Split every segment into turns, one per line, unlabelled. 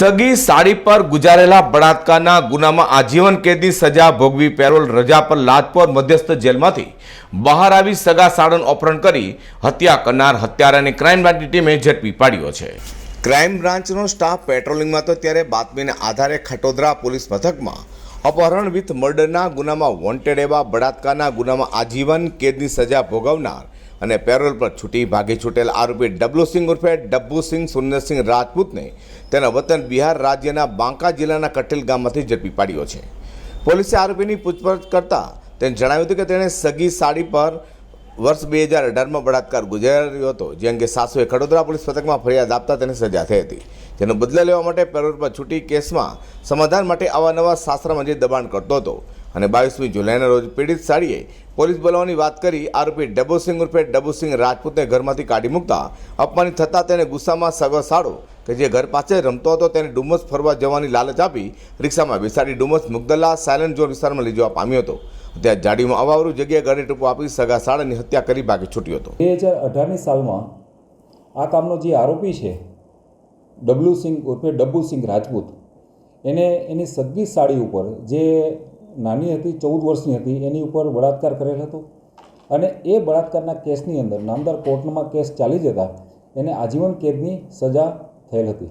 સગી સાડી પર ગુજારેલા બળાત્કારના ગુનામાં આજીવન કેદની સજા ભોગવી પેરોલ રજા પર લાજપોર મધ્યસ્થ જેલમાંથી બહાર આવી સગા સાડન અપહરણ કરી હત્યા કરનાર હત્યારાને ક્રાઇમ બ્રાન્ચની ટીમે ઝડપી પાડ્યો છે. ક્રાઇમ બ્રાન્ચનો સ્ટાફ પેટ્રોલિંગમાં હતો ત્યારે બાતમીના આધારે ખટોદરા પોલીસ મથકમાં અપહરણ વિથ મર્ડરના ગુનામાં વોન્ટેડ એવા બળાત્કારના ગુનામાં આજીવન કેદની સજા ભોગવનાર અને પેરોલ પર છૂટી ભાગી છૂટેલ આરોપી ડબ્લુસિંહ ઉર્ફે ડબ્બુસિંહ સુંદરસિંહ રાજપૂતને તેના વતન બિહાર રાજ્યના બાંકા જિલ્લાના કઠેલ ગામમાંથી ઝડપી પાડ્યો છે. પોલીસે આરોપીની પૂછપરછ કરતા તેને જણાવ્યું હતું કે તેણે સગી સાડી પર વર્ષ બે હજાર અઢારમાં બળાત્કાર ગુજાર્યો હતો, જે અંગે સાસુએ ખડોદરા પોલીસ પથકમાં ફરિયાદ આપતા તેને સજા થઈ હતી. જેનો બદલો લેવા માટે પેરોલ પર છૂટી કેસમાં સમાધાન માટે અવારનવાર સાસરામાં જે દબાણ કરતો હતો અને બાવીસમી જુલાઈના રોજ પીડિત સાડીએ પોલીસ બોલાવવાની વાત કરી આરોપી ડબુસિંહ ઉર્ફે ડબુસિંહ રાજપૂતને ઘરમાંથી કાઢી મૂકતા અપમાનિત થતાં તેને ગુસ્સામાં સગો સાડો કે જે ઘર પાસે રમતો હતો તેને ડુમસ ફરવા જવાની લાલચ આપી રિક્ષામાં બેસાડી ડુમસ મુગદલ્લા સાયલન્ટ ઝોન વિસ્તારમાં લઈ જવા પામ્યો હતો. ત્યાં જાડીમાં અવાવરું જગ્યાએ ગળે ટૂંકો આપી સગા સાડાની હત્યા કરી ભાગી છૂટ્યો હતો.
બે હજાર અઢારની સાલમાં આ કામનો જે આરોપી છે ડબલુ સિંહ ઉર્ફે ડબ્બુસિંહ રાજપૂત, એને એની સગવી સાડી ઉપર જે નાની હતી, ચૌદ વર્ષની હતી, એની ઉપર બળાત્કાર કરેલ હતો. અને એ બળાત્કારના કેસની અંદર, નામદાર કોર્ટમાં કેસ ચાલી જતા, એને આજીવન કેદની સજા થયેલ હતી.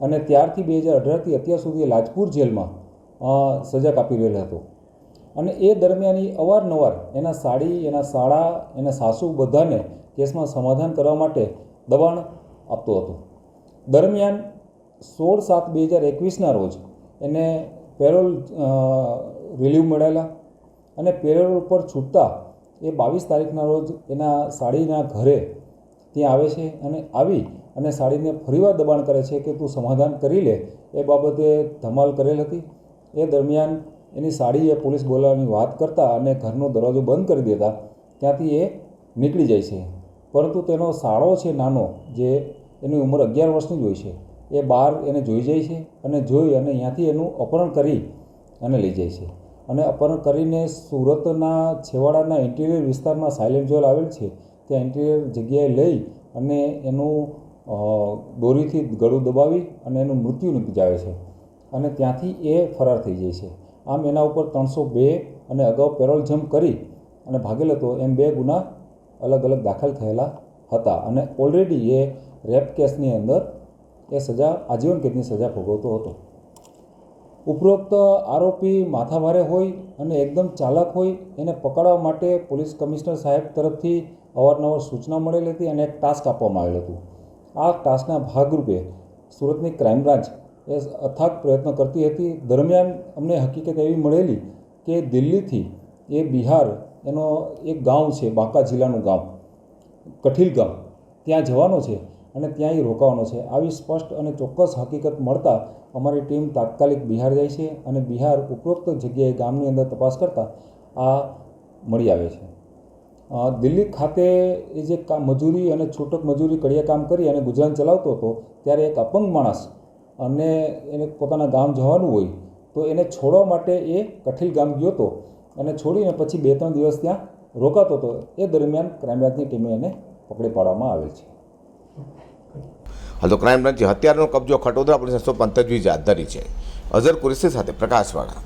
અને ત્યારથી બે હજાર અઢારથી અત્યાર સુધી લાજપુર જેલમાં સજા કાપી રહેલ હતો. અને એ દરમિયાન અવારનવાર એના સાડી, એના શાળા એના સાસુ બધાને કેસમાં સમાધાન કરવા માટે દબાણ આપતો હતો. દરમિયાન સોળ સાત બે હજાર એકવીસના રોજ એને પેરોલ રિલીવ મળેલા અને પેરોલ ઉપર છૂટતા એ બાવીસ તારીખના રોજ એના સાડીના ઘરે ત્યાં આવે છે અને આવી અને સાડીને ફરીવાર દબાણ કરે છે કે તું સમાધાન કરી લે એ બાબતે ધમાલ કરેલ હતી. એ દરમિયાન એની સાડીએ પોલીસ બોલાવવાની વાત કરતા અને ઘરનો દરવાજો બંધ કરી દેતા ત્યાંથી એ નીકળી જાય છે. પરંતુ તેનો સાળો છે નાનો જે એની ઉંમર અગિયાર વર્ષની જ હોય છે. એ બહાર એને જોઈ જાય છે અને જોઈ અને ત્યાંથી એનું અપહરણ કરી અને લઈ જાય છે. અને અપહરણ કરીને સુરતના છેવાડાના ઇન્ટિરિયર વિસ્તારમાં સાયલેન્ટ જોલ આવેલ છે. ત્યાં ઇન્ટિરિયર જગ્યાએ લઈ અને એનું દોરીથી ગળું દબાવી અને એનું મૃત્યુ નિપજાવે છે. અને ત્યાંથી એ ફરાર થઈ જાય છે. આમ એના ઉપર ત્રણસો બે અને અગાઉ પેરોલ જમ્પ કરી અને ભાગેલ હતો. એમ બે ગુના અલગ અલગ દાખલ થયેલા હતા. અને ઓલરેડી એ રેપ કેસની અંદર એ સજા, આજીવન કેદની સજા ભોગવતો હતો. ઉપરોક્ત આરોપી માથાભારે હોય અને એકદમ ચાલાક હોય, એને પકડવા માટે પોલીસ કમિશનર સાહેબ તરફથી અવારનવાર સૂચના મળેલી હતી અને એક ટાસ્ક આપવામાં આવેલ હતું. આ ટાસ્કના ભાગરૂપે સુરતની ક્રાઇમ બ્રાન્ચ એ અથાગ પ્રયત્ન કરતી હતી. દરમિયાન અમને હકીકત એવી મળેલી કે દિલ્હીથી એ બિહાર એનો એક ગામ છે, બાંકા જિલ્લાનું ગામ, કઠીલ ગામ. ત્યાં જવાનો છે. અને ત્યાં એ રોકાવાનો છે. આવી સ્પષ્ટ અને ચોક્કસ હકીકત મળતા અમારી ટીમ તાત્કાલિક બિહાર જાય છે અને બિહાર ઉપરોક્ત જગ્યાએ ગામની અંદર તપાસ કરતાં આ મળી આવે છે. દિલ્હી ખાતે એ જે કામ મજૂરી અને છૂટક મજૂરી કડિયા કામ કરી અને ગુજરાન ચલાવતો હતો, ત્યારે એક અપંગ માણસ અને એને પોતાના ગામ જવાનું હોય, તો એને છોડવા માટે એ કઠિલ ગામ ગયો હતો અને છોડીને પછી બે ત્રણ દિવસ ત્યાં રોકાતો હતો. એ દરમિયાન ક્રાઇમ બ્રાન્ચની ટીમે એને પકડી પાડવામાં આવેલ છે.
હાલ તો ક્રાઇમ બ્રાન્ચે હત્યારનો કબજો ખટોદરા પોલીસ સોંપવાની તજવીજ હાથ ધરી છે. અઝર કુરેશી સાથે પ્રકાશવાળા.